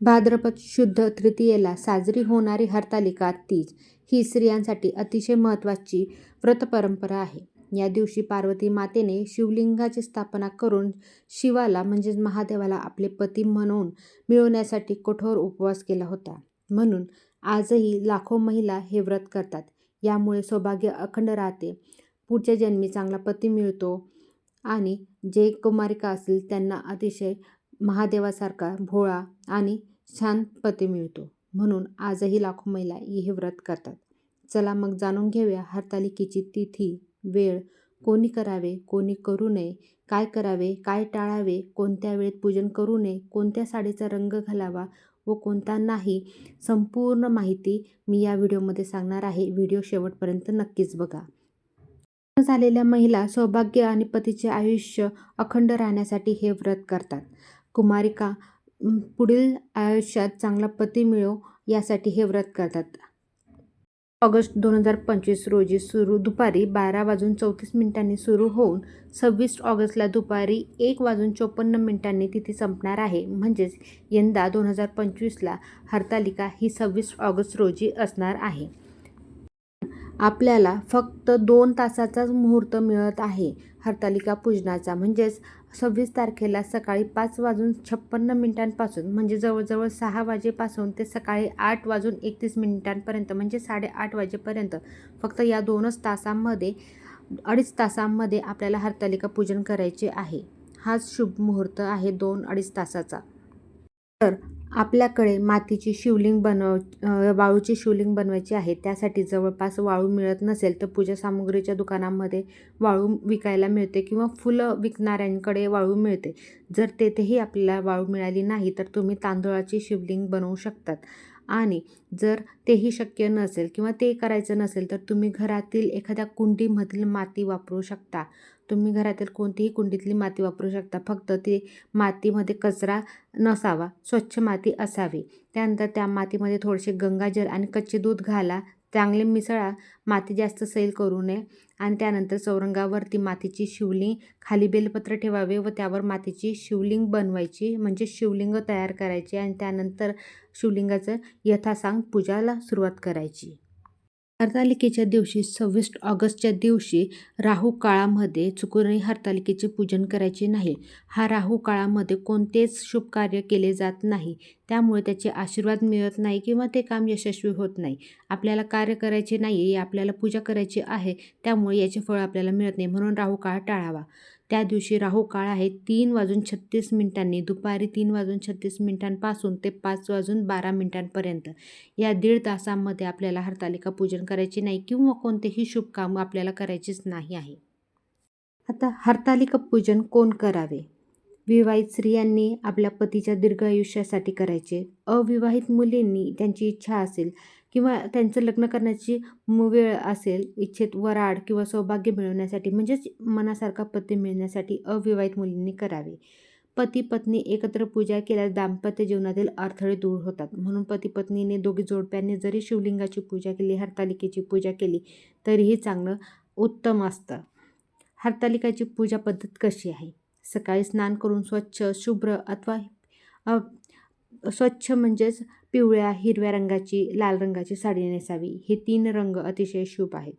भाद्रपद शुद्ध तृतीयेला साजरी होणारी हरतालिका तीज ही स्त्रियांसाठी अतिशय महत्त्वाची व्रतपरंपरा आहे. या दिवशी पार्वती मातेने शिवलिंगाची स्थापना करून शिवाला म्हणजेच महादेवाला आपले पती म्हणून मिळवण्यासाठी कठोर उपवास केला होता. म्हणून आजही लाखो महिला हे व्रत करतात. यामुळे सौभाग्य अखंड राहते, पुढच्या जन्मी चांगला पती मिळतो आणि जे कुमारिका असतील त्यांना अतिशय महादेवासारखा भोळा आणि छान पती मिळतो. म्हणून आजही लाखो महिला हे व्रत करतात. चला मग जाणून घेऊया हरतालिकेची तिथी, वेळ, कोणी करावे, कोणी करू नये, काय करावे, काय टाळावे, कोणत्या वेळेत पूजन करू नये, कोणत्या साडीचा रंग घालावा व कोणता नाही, संपूर्ण माहिती मी या व्हिडिओमध्ये सांगणार आहे. व्हिडिओ शेवटपर्यंत नक्कीच बघा. झालेल्या महिला सौभाग्य आणि पतीचे आयुष्य अखंड राहण्यासाठी हे व्रत करतात. कुमारिका पुढील आयुष्यात चांगला पती मिळो यासाठी हे व्रत करतात. ऑगस्ट दोन हजार पंचवीस रोजी सुरू दुपारी बारा वाजून चौतीस मिनिटांनी सुरू होऊन सव्वीस ऑगस्टला दुपारी एक वाजून चोपन्न मिनिटांनी तिथी संपणार आहे. म्हणजेच यंदा दोन हजार पंचवीसला हरतालिका ही सव्वीस ऑगस्ट रोजी असणार आहे. आपल्याला फक्त दोन तासाचाच मुहूर्त मिळत आहे हरतालिका पूजनाचा. म्हणजेच सव्वीस तारखेला सकाळी पाच वाजून छप्पन्न मिनिटांपासून म्हणजे जवळजवळ सहा वाजेपासून ते सकाळी आठ वाजून एकतीस मिनिटांपर्यंत म्हणजे साडेआठ वाजेपर्यंत फक्त या दोनच तासांमध्ये अडीच तासांमध्ये आपल्याला हरतालिका पूजन करायचे आहे. हाच शुभ मुहूर्त आहे दोन अडीच तासाचा. तर आपल्याकडे मातीची शिवलिंग बनव वाळूची शिवलिंग बनवायची आहे. त्यासाठी जवळपास वाळू मिळत नसेल तर पूजा सामुग्रीच्या दुकानामध्ये वाळू विकायला मिळते किंवा फुलं विकणाऱ्यांकडे वाळू मिळते. जर तेथेही आपल्याला वाळू मिळाली नाही तर तुम्ही तांदूळाची शिवलिंग बनवू शकतात. आणि जर तेही शक्य नसेल किंवा ते करायचं नसेल तर तुम्ही घरातील एखाद्या कुंडीमधील माती वापरू शकता. तुम्ही घरातील कोणतीही कुंडीतली माती वापरू शकता. फक्त ती मातीमध्ये कचरा नसावा, स्वच्छ माती असावी. त्यानंतर त्या मातीमध्ये थोडेसे गंगाजल आणि कच्चे दूध घाला. चांगले मिसळा. माती जास्त सैल करू नये आणि त्यानंतर चौरंगावरती मातीची शिवलिंग, खाली बेलपत्र ठेवावे व त्यावर मातीची शिवलिंग बनवायची म्हणजे शिवलिंग तयार करायचे आणि त्यानंतर शिवलिंगाचं यथासांग पूजाला सुरुवात करायची. हरतालिकेच्या दिवशी सव्वीस ऑगस्टच्या दिवशी राहू काळामध्ये चुकूनही हरतालिकेचे पूजन करायचे नाही. हा राहू काळामध्ये कोणतेच शुभ कार्य केले जात नाही. त्यामुळे त्याचे आशीर्वाद मिळत नाही किंवा ते काम यशस्वी होत नाही. आपल्याला कार्य करायचे नाही, आपल्याला पूजा करायची आहे त्यामुळे याचे फळ आपल्याला मिळत नाही. म्हणून राहू काळ टाळावा. त्या दिवशी राहू काळ आहे तीन वाजून छत्तीस मिनिटांनी दुपारी तीन वाजून छत्तीस मिनिटांपासून ते पाच वाजून बारा मिनिटांपर्यंत. या दीड तासांमध्ये आपल्याला हरतालिका पूजन करायचे नाही किंवा कोणतेही शुभ काम आपल्याला करायचेच नाही आहे. आता हरतालिका पूजन कोण करावे? विवाहित स्त्रियांनी आपल्या पतीच्या दीर्घ आयुष्यासाठी करायचे. अविवाहित मुलींनी त्यांची इच्छा असेल किंवा त्यांचं लग्न करण्याची वेळ असेल, इच्छेत वराड किंवा सौभाग्य मिळवण्यासाठी म्हणजेच मनासारखा पती मिळण्यासाठी अविवाहित मुलींनी करावे. पती पत्नी एकत्र पूजा केल्यास दाम्पत्य जीवनातील अडथळे दूर होतात. म्हणून पती पत्नीने दोघी जोडप्यांनी जरी शिवलिंगाची पूजा केली, हरतालिकेची पूजा केली तरीही चांगलं उत्तम असतं. हरतालिकाची पूजा पद्धत कशी आहे? सकाळी स्नान करून स्वच्छ, शुभ्र अथवा स्वच्छ म्हणजेच पिवळ्या, हिरव्या रंगाची, लाल रंगाची साडी नेसावी. हे तीन रंग अतिशय शुभ आहेत.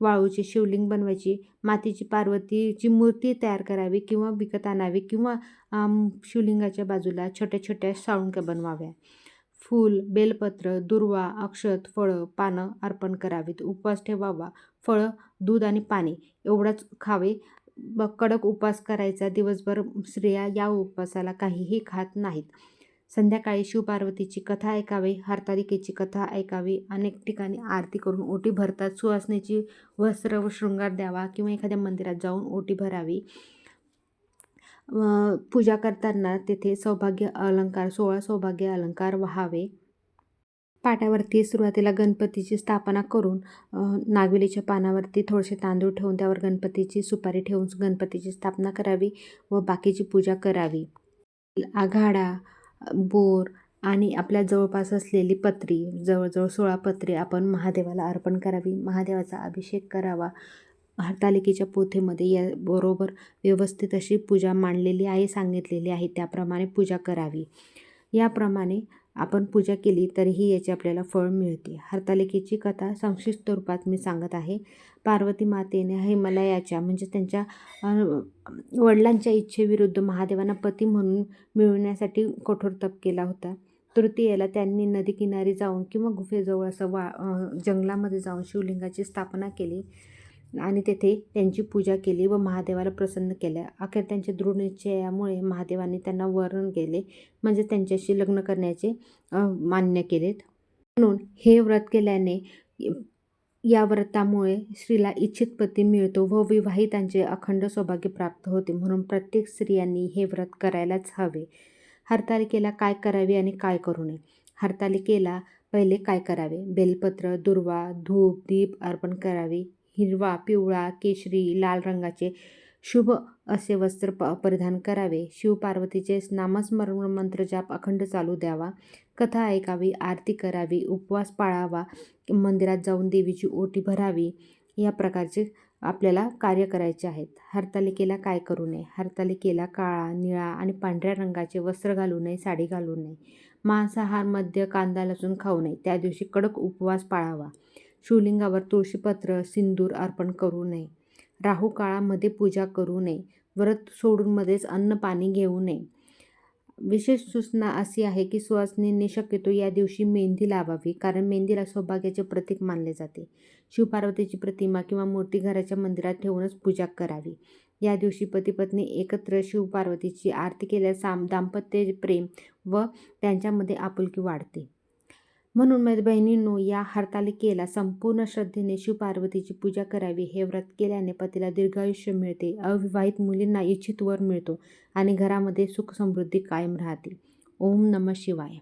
वाळूचे शिवलिंग बनवायची. मातीची पार्वतीची मूर्ती तयार करावी किंवा विकत आणावी किंवा शिवलिंगाच्या बाजूला छोट्या छोट्या साळुंक्या बनवाव्या. फूल, बेलपत्र, दुर्वा, अक्षत, फळं, पानं अर्पण करावीत. उपवास ठेवावा. फळं, दूध आणि पाणी एवढंच खावे. ब कडक उपवास करायचा. दिवसभर स्त्रिया या उपवासाला काहीही खात नाहीत. संध्याकाळी शिवपार्वतीची कथा ऐकावी, हरतालिकेची कथा ऐकावी. अनेक ठिकाणी आरती करून ओटी भरतात. सुवासनेची वस्त्र व शृंगार द्यावा किंवा एखाद्या मंदिरात जाऊन ओटी भरावी. पूजा करताना तेथे सौभाग्य अलंकार, सोळा सौभाग्य अलंकार व्हावे पाट्यावरती सुरुवातीला गणपतीची स्थापना करून नागवेलीच्या पानावरती थोडेसे तांदूळ ठेवून त्यावर गणपतीची सुपारी ठेवून गणपतीची स्थापना करावी व बाकीची पूजा करावी. आघाडा, बोर आणि आपल्या जवळपास असलेली पत्री, जवळजवळ सोळा पत्रे आपण महादेवाला अर्पण करावी. महादेवाचा अभिषेक करावा. हरतालिकेच्या पोथेमध्ये या बरोबर व्यवस्थित अशी पूजा मांडलेली आहे, सांगितलेली आहे. त्याप्रमाणे पूजा करावी. याप्रमाणे आपण पूजा केली तरीही याचे आपल्याला फळ मिळते. हरतालिकेची कथा संक्षिप्त रूपात मी सांगत आहे. पार्वती मातेने हिमालयाच्या म्हणजे त्यांच्या वडिलांच्या इच्छेविरुद्ध महादेवांना पती म्हणून मिळवण्यासाठी कठोर तप केला होता. तृतीयेला त्यांनी नदीकिनारी जाऊन किंवा गुफेजवळ असं वा जंगलामध्ये जाऊन शिवलिंगाची स्थापना केली. आणि तेथे त्यांची पूजा केली व महादेवाला प्रसन्न केल्या अखेर त्यांच्या दृढ निश्चयामुळे महादेवाने त्यांना वरण केले म्हणजे त्यांच्याशी लग्न करण्याचे मान्य केलेत. म्हणून हे व्रत केल्याने या व्रतामुळे स्त्रीला इच्छित पती मिळतो व विवाहितांचे अखंड सौभाग्य प्राप्त होते. म्हणून प्रत्येक स्त्रियांनी हे व्रत करायलाच हवे. हरतालिकेला काय करावे आणि काय करू नये? हरतालिकेला पहिले काय करावे? बेलपत्र दुर्वा धूप दीप अर्पण करावे. हिरवा पिवळा केशरी लाल रंगाचे शुभ असे वस्त्र प परिधान करावे. शिवपार्वतीचे नामस्मरण मंत्र जाप अखंड चालू द्यावा. कथा ऐकावी आरती करावी उपवास पाळावा मंदिरात जाऊन देवीची ओटी भरावी. या प्रकारचे आपल्याला कार्य करायचे आहेत. हरतालिकेला काय करू नये? हरतालिकेला काळा निळा आणि पांढऱ्या रंगाचे वस्त्र घालू नये साडी घालू नये. मांसाहार मद्य कांदा लसूण खाऊ नये. त्या दिवशी कडक उपवास पाळावा. शिवलिंगावर तुळशीपत्र सिंदूर अर्पण करू नये. राहू काळामध्ये पूजा करू नये. व्रत सोडून मध्येच अन्न पाणी घेऊ नये. विशेष सूचना अशी आहे की सुवासिनींनी शक्यतो या दिवशी मेहंदी लावावी कारण मेहंदीला सौभाग्याचे प्रतीक मानले जाते. शिवपार्वतीची प्रतिमा किंवा मूर्ती घराच्या मंदिरात ठेवूनच पूजा करावी. या दिवशी पती पत्नी एकत्र शिवपार्वतीची आरती केल्यास साम दाम्पत्य प्रेम व त्यांच्यामध्ये आपुलकी वाढते. म्हणून माझ्या बहिणींनो या हरतालिकेला संपूर्ण श्रद्धेने शिवपार्वतीची पूजा करावी हे व्रत केल्याने पतीला दीर्घायुष्य मिळते. अविवाहित मुलींना इच्छित वर मिळतो आणि घरामध्ये सुख समृद्धी कायम राहते. ओम नम शिवाय.